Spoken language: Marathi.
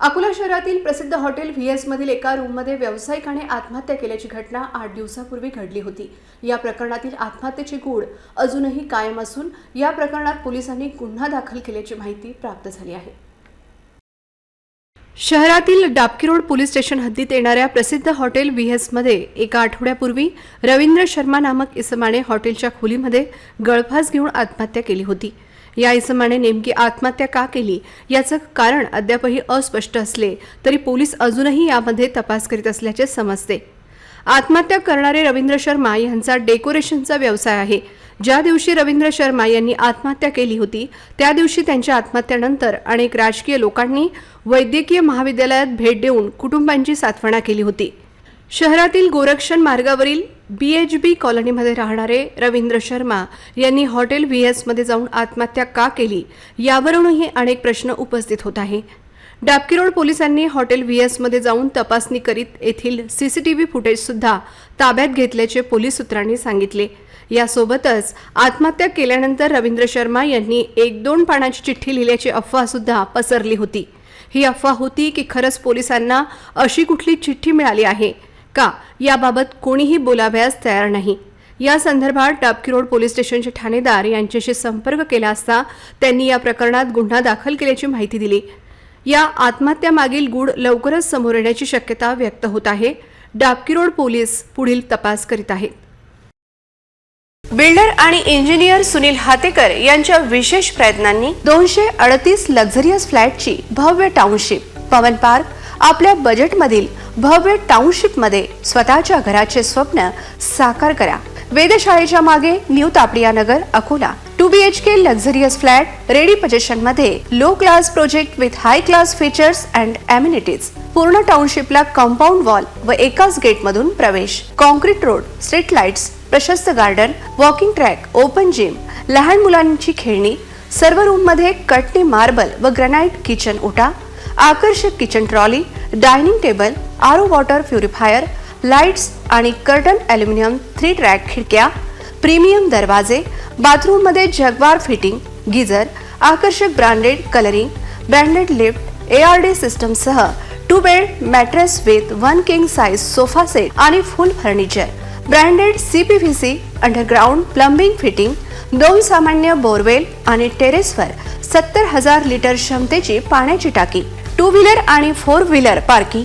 अकोला शहरातील प्रसिद्ध हॉटेल व्ही एस मधील एका रूममध्ये व्यावसायिकाने आत्महत्या केल्याची घटना आठ दिवसापूर्वी घडली होती. या प्रकरणातील आत्महत्येची गूढ अजूनही कायम असून या प्रकरणात पोलिसांनी गुन्हा दाखल केल्याची माहिती प्राप्त झाली आहे. शहरातील डाबकी रोड पोलीस स्टेशन हद्दीत येणाऱ्या प्रसिद्ध हॉटेल व्ही मध्ये एका आठवड्यापूर्वी रवींद्र शर्मा नामक इसमाने हॉटेलच्या खोलीमध्ये गळफास घेऊन आत्महत्या केली होती. या इसमाने नेमकी आत्महत्या का केली? याचं कारण अद्यापही अस्पष्ट असले तरी पोलीस अजूनही यामध्ये तपास करीत असल्याचे समजते. आत्महत्या करणारे रवींद्र शर्मा यांचा डेकोरेशनचा व्यवसाय आहे. ज्या दिवशी रवींद्र शर्मा यांनी आत्महत्या केली होती त्या दिवशी त्यांच्या आत्महत्येनंतर अनेक राजकीय लोकांनी वैद्यकीय महाविद्यालयात भेट देऊन कुटुंबांची सात्वना केली होती. शहरातील गोरक्षण मार्गावरील बी एच बी कॉलनीमध्ये राहणारे रवींद्र शर्मा यांनी हॉटेल व्ही एसमध्ये जाऊन आत्महत्या का केली? यावरूनही अनेक प्रश्न उपस्थित होत आहे डाबकी रोड पोलिसांनी हॉटेल व्ही एसमध्ये जाऊन तपासणी करीत येथील सीसीटीव्ही फुटेजसुद्धा ताब्यात घेतल्याचे पोलीस सूत्रांनी सांगितले. यासोबतच आत्महत्या केल्यानंतर रवींद्र शर्मा यांनी एक दोन पानाची चिठ्ठी लिहिल्याची अफवासुद्धा पसरली होती. ही अफवा होती की खरंच पोलिसांना अशी कुठली चिठ्ठी मिळाली आहे? का? याबाबत कोणीही बोलावयास तयार नाही. या संदर्भात डाबकी रोड पोलीस स्टेशनचे ठाणेदार यांच्याशी संपर्क केला असता त्यांनी या प्रकरणात गुन्हा दाखल केल्याची माहिती दिली. या आत्महत्यामागील गूढ लवकरच समोर येण्याची शक्यता व्यक्त होत आहे. डाबकी रोड पोलीस पुढील तपास करीत आहेत. बिल्डर आणि इंजिनियर सुनील हातेकर यांच्या विशेष प्रयत्नांनी दोनशे अडतीस लक्झरियस फ्लॅटची भव्य टाउनशिप पवन पार्क आपल्या बजेटमधील भव्य टाउनशिपमध्ये स्वतःच्या घराचे स्वप्न साकार करा. वेधशाळेच्या मागे New Tapadia Nagar Akola. Two B H K luxurious flat ready पजेशनमध्ये low class project with high class features and amenities पूर्ण टाउनशिपला कंपाऊंड वॉल व एकाच गेटमधून प्रवेश. कॉन्क्रीट रोड स्ट्रीट लाइट्स प्रशस्त garden walking track open gym लहान मुलांची खेळणी. सर्व रूममध्ये कटनी मार्बल व ग्रॅनाइट किचन ओटा आकर्षक kitchen trolley dining table RO water purifier lights आणि कर्टन ॲल्युमिनियम थ्री ट्रॅक खिडक्या प्रीमियम दरवाजे बाथरूममध्ये जगवार फिटिंग गिझर आकर्षक branded colouring branded lift A R D सिस्टमसह two bed mattress with one king size sofa set आणि full furniture branded C P V C underground plumbing fitting दोन सामान्य बोरवेल आणि टेरेसवर सत्तर हजार लिटर क्षमतेची पाण्याची टाकी टू व्हीलर आणि फोर व्हीलर पार्किंग